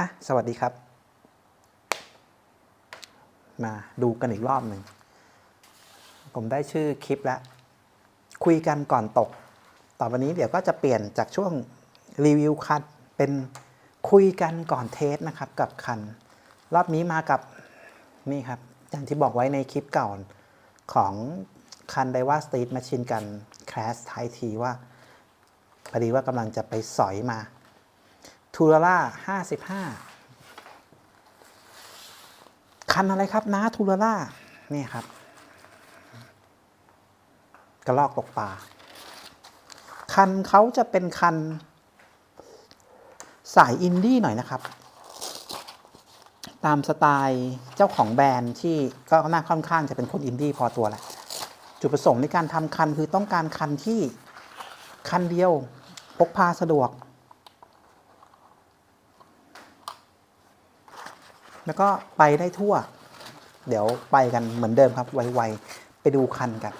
อะ สวัสดีครับ มาดูกันอีกรอบหนึ่ง ผมได้ชื่อคลิปแล้ว คุยกันก่อนตก ต่อวันนี้เดี๋ยวก็จะเปลี่ยนจากช่วงรีวิวคันเป็นคุยกันก่อนเทสนะครับกับคัน รอบนี้มากับนี่ครับ อย่างที่บอกไว้ในคลิปเก่าของคันไดว่าสตรีทมาชินกันแคลสไททีว่าพอดีว่ากำลังจะไปสอยมา ทูราล่า55คันอะไรครับนะทูราล่านี่ครับ กระลอกตกปลาคันเขาจะเป็นคันสายอินดี้หน่อยนะครับ ตามสไตล์เจ้าของแบรนด์ที่ก็น่าค่อนข้างจะเป็นคนอินดี้พอตัวแหละ จุดประสงค์ในการทำคันคือต้องการคันที่คันเดียวพกพาสะดวก แล้วก็ไปได้ทั่ว เดี๋ยวไปกันเหมือนเดิมครับ ไวๆ ไปดูคันกัน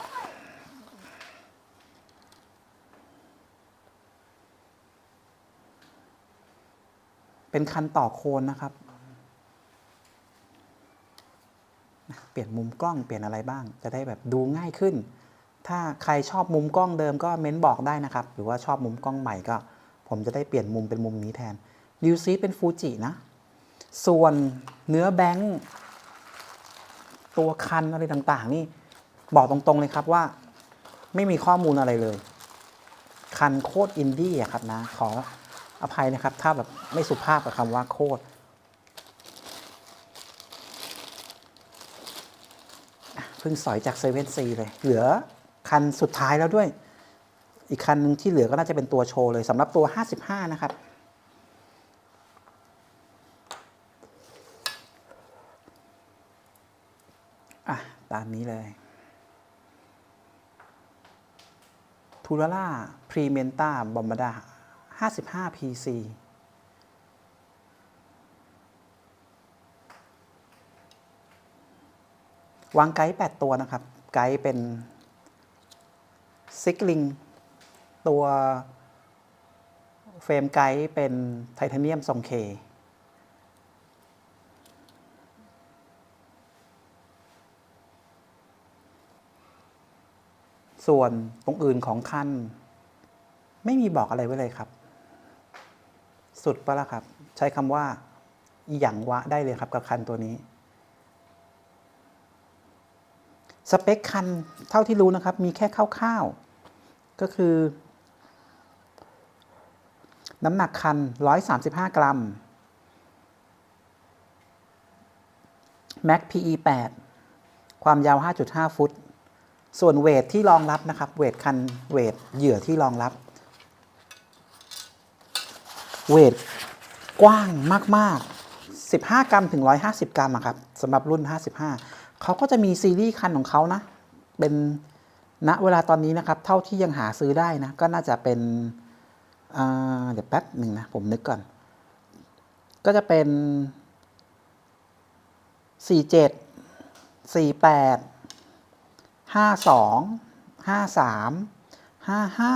เป็นคันต่อโคนนะครับ เปลี่ยนมุมกล้องเปลี่ยนอะไรบ้าง จะได้แบบดูง่ายขึ้น ถ้าใครชอบมุมกล้องเดิมก็เม้นบอกได้นะครับ หรือว่าชอบมุมกล้องใหม่ก็ ผมจะได้เปลี่ยนมุมเป็นมุมนี้แทนดิวซีเป็นฟูจินะ ส่วนเนื้อแบงค์ตัวคันอะไรต่างๆ นี่บอกตรงๆเลยครับว่า ไม่มีข้อมูลอะไรเลย คันโคตรอินดี้อะครับนะ ขออภัยนะครับ ถ้าแบบไม่สุภาพกับคำว่าโคตรเพิ่งสอยจากเซเว่นซีเลย เหลือคันสุดท้ายแล้วด้วย อีกคันหนึ่งที่เหลือก็น่าจะเป็นตัวโชว์เลยสำหรับตัว 55 นะครับ อะ ตามนี้เลยทูราล่าพรีเมนต้าบอมบาดา55 PC วางไกด์ 8 ตัวนะครับ ไกด์เป็นซิกลิงตัวเฟรมไกด์เป็นไทเทเนียมทรงเค ส่วนตรงอื่นของคันไม่มีบอกอะไรไว้เลยครับ สุดปะละครับ ใช้คำว่าอย่างวะได้เลยครับกับคันตัวนี้ สเปคคันเท่าที่รู้นะครับ มีแค่คร่าวๆก็คือ น้ำหนักคัน 135 กรัม Max PE 8 ความยาว 5.5 ฟุต ส่วนเวทที่รองรับนะครับ เวทคันเวทเหยื่อที่รองรับ เวทกว้างมาก ๆ 15 กรัมถึง 150 กรัมครับสำหรับรุ่น 55 เขาก็จะมีซีรีส์คันของเขานะ เป็นณเวลาตอนนี้นะครับ เท่าที่ยังหาซื้อได้นะ ก็น่าจะเป็นเดี๋ยวแป๊บหนึ่งนะ ผมนึกก่อน ก็จะเป็น 47 48 ห้าสองห้าสามห้าห้า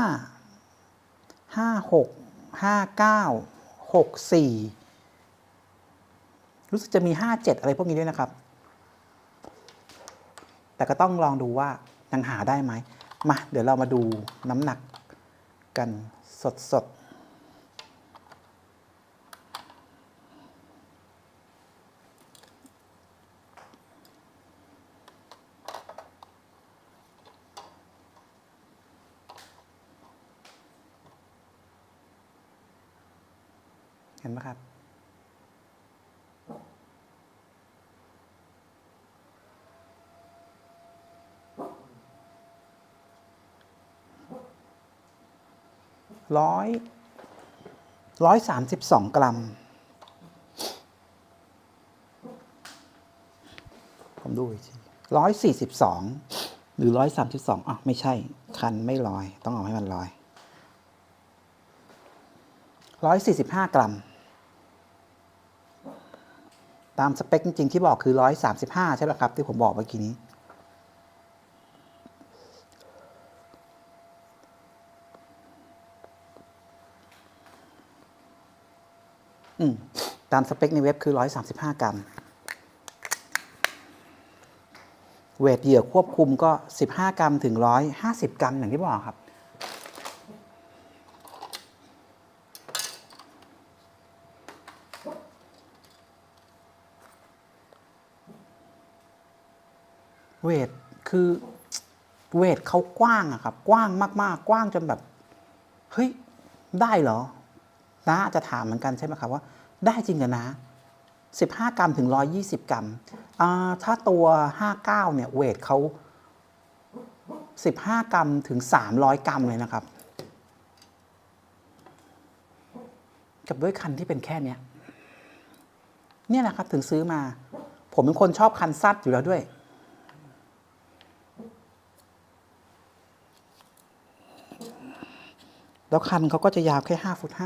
ห้าหกห้าเก้าหกสี่รู้สึกจะมีห้าเจ็ดอะไรพวกนี้ด้วยนะครับ แต่ก็ต้องลองดูว่ายังหาได้ไหมมาเดี๋ยวเรามาดูน้ำหนักกันสดๆ เห็นไหมครับ ร้อยร้อยสามสิบสองกรัม ผมดูอีกทีร้อยสี่สิบสองหรือร้อยสามสิบสองอะไม่ใช่ คันไม่ลอย ต้องเอาให้มันลอย ร้อยสี่สิบห้ากรัม ตามสเปคจริงๆที่บอกคือร้อยสามสิบห้าใช่ไหมครับ ที่ผมบอกเมื่อกี้นี้ อืม ตามสเปคในเว็บคือ 135 กรัม เวทเหยื่อควบคุมก็ 15 กรัมถึง 150 กรัมอย่างที่บอกครับ เวทคือเวทเขากว้างอะครับ กว้างมากๆ กว้างจนแบบ เฮ้ย ได้เหรอน้าจะถามเหมือนกันใช่ไหมครับว่า ได้จริงเหรอนะ15กรัมถึง120กรัมถ้าตัว59เนี่ยเวทเขา15กรัมถึง300กรัมเลยนะครับ กับด้วยคันที่เป็นแค่เนี้ยเนี่ยแหละครับถึงซื้อมา ผมเป็นคนชอบคันซัดอยู่แล้วด้วย แล้วคันเขาก็จะยาวแค่5ฟุต5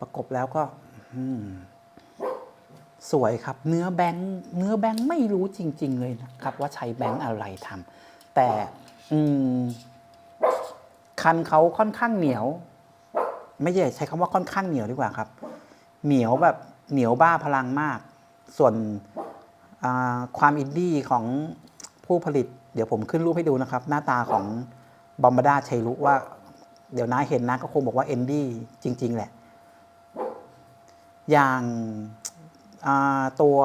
ประกบแล้วก็สวยครับ เนื้อแบงค์เนื้อแบงค์ไม่รู้จริง ๆ เลยนะครับ ว่าใช้แบงค์อะไรทำแต่อืมคันเขาค่อนข้างเหนียว ไม่ใช่ใช้คำว่าค่อนข้างเหนียวดีกว่าครับ เหนียวแบบเหนียวบ้าพลังมาก ส่วนความอินดี้ของผู้ผลิต เดี๋ยวผมขึ้นรูปให้ดูนะครับ หน้าตาของบอมบาดาชัยรุว่า เดี๋ยวน้าเห็นนะก็คงบอกว่าเอนดี้จริง ๆ แหละ อย่างาตัว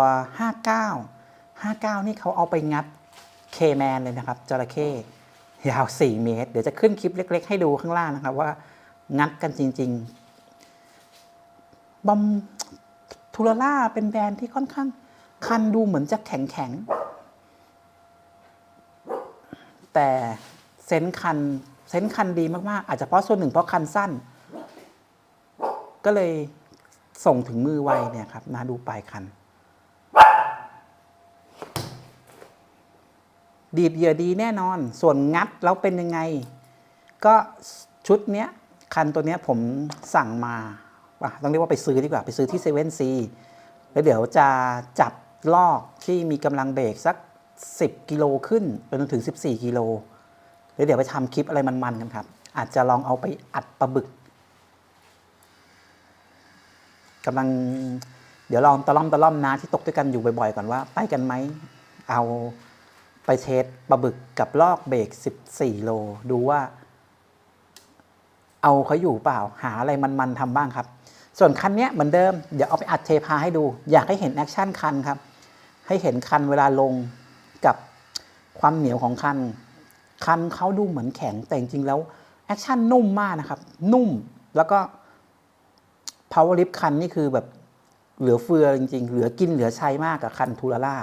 59 59 นี่เขาเอาไปงัดเคแมนเลยนะครับจระเข้ยาว 4 เมตร เดี๋ยวจะขึ้นคลิปเล็ก ๆ ให้ดูข้างล่างนะครับ ว่างัดกันจริง ๆ บอมทูลล่าเป็นแบรนด์ที่ค่อนข้างคันดูเหมือนจะแข็งๆ แต่เซนคันเซนคันดีมากๆ อาจจะเพราะส่วนหนึ่งเพราะคันสั้น ก็เลยส่งถึงมือไวเนี่ยครับนาดูปลายคัน ดีดเหยื่อดีแน่นอน ส่วนงัดแล้วเป็นยังไง ก็ชุดเนี้ยคันตัวเนี้ยผมสั่งมาอะต้องเรียกว่าไปซื้อดีกว่าไปซื้อที่เซเว่นซีแล้วเดี๋ยวจะจับลอกที่มีกำลังเบรกสัก 10 กิโลขึ้นไปจนถึง 14 กิโลแล้วเดี๋ยวไปทำคลิปอะไรมันๆกันครับ อาจจะลองเอาไปอัดปลาบึกกำลังเดี๋ยวลองตะล่อมตะล่อมนะที่ตกด้วยกันอยู่บ่อยๆ ก่อนว่า ไปกันไหม เอาไปเทสปลาบึกกับลอกเบรก 14 โล ดูว่า เอาเขาอยู่เปล่าหาอะไรมันๆทำบ้างครับ ส่วนคันเนี้ยเหมือนเดิม เดี๋ยวเอาไปอัดเทพาให้ดู อยากให้เห็นแอคชั่นคันครับ ให้เห็นคันเวลาลง กับความเหนียวของคัน คันเขาดูเหมือนแข็งแต่จริงๆแล้วแอคชั่นนุ่มมากนะครับ นุ่มแล้วก็ power lift คันนี่คือแบบเหลือเฟือจริง ๆ เหลือกินเหลือใช้มากกับคันทูลาร่า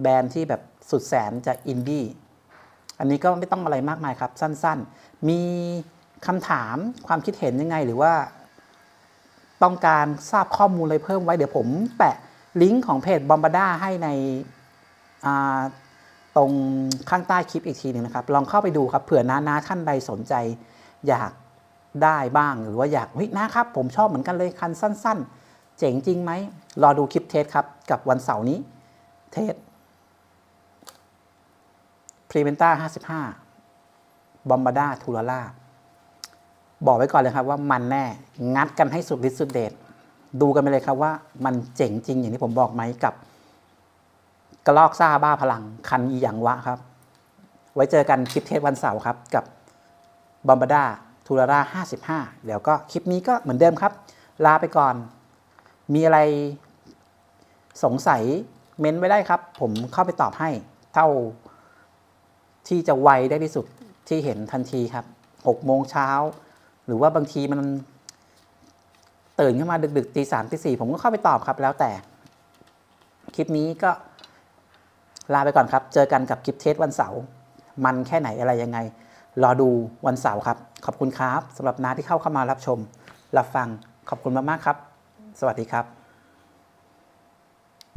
แบรนด์ที่แบบสุดแสนจะอินดี้อันนี้ก็ไม่ต้องอะไรมากมายครับ สั้นๆ มีคำถามความคิดเห็นยังไงหรือว่า ต้องการทราบข้อมูลอะไรเพิ่มไว้เดี๋ยวผมแปะลิงก์ของเพจบอมบาด้าให้ใน ตรงข้างใต้คลิปอีกทีหนึ่งนะครับ ลองเข้าไปดูครับเผื่อน้านาท่านใดสนใจ อยากได้บ้างหรือว่าอยากเฮ้นะครับ ผมชอบเหมือนกันเลยคันสั้น ๆ เจ๋งจริงไหมรอดูคลิปเทสครับ กับวันเสาร์นี้ เทสพรีเ e นต้า55บอมบาด้าทูลาล่าบอกไว้ก่อนเลยครับว่ามันแน่งัดกันให้สุดฤทธิ์สุดเดชดูกันไปเลยครับว่ามันเจ๋งจริงอย่างที่ผมบอกไหมกับ กระลอกซ่าบ้าพลัง คันอีหยังวะครับ ไว้เจอกันคลิปเทสวันเสาร์ครับ กับบอมบาด้าทูราร่า55 เดี๋ยวก็คลิปนี้ก็เหมือนเดิมครับ ลาไปก่อน มีอะไรสงสัยเม้นไว้ได้ครับ ผมเข้าไปตอบให้เท่าที่จะไวได้ที่สุดที่เห็นทันทีครับ6โมงเช้า หรือว่าบางทีมันตื่นขึ้นมาดึกๆตีสามตีสี่ผมก็เข้าไปตอบครับแล้วแต่ คลิปนี้ก็ ลาไปก่อนครับ เจอกันกับคลิปเทสวันเสาร์มันแค่ไหนอะไรยังไง รอดูวันเสาร์ครับ ขอบคุณครับสำหรับน้าที่เข้าเข้ามารับชมรับฟังขอบคุณมากๆครับ สวัสดีครับ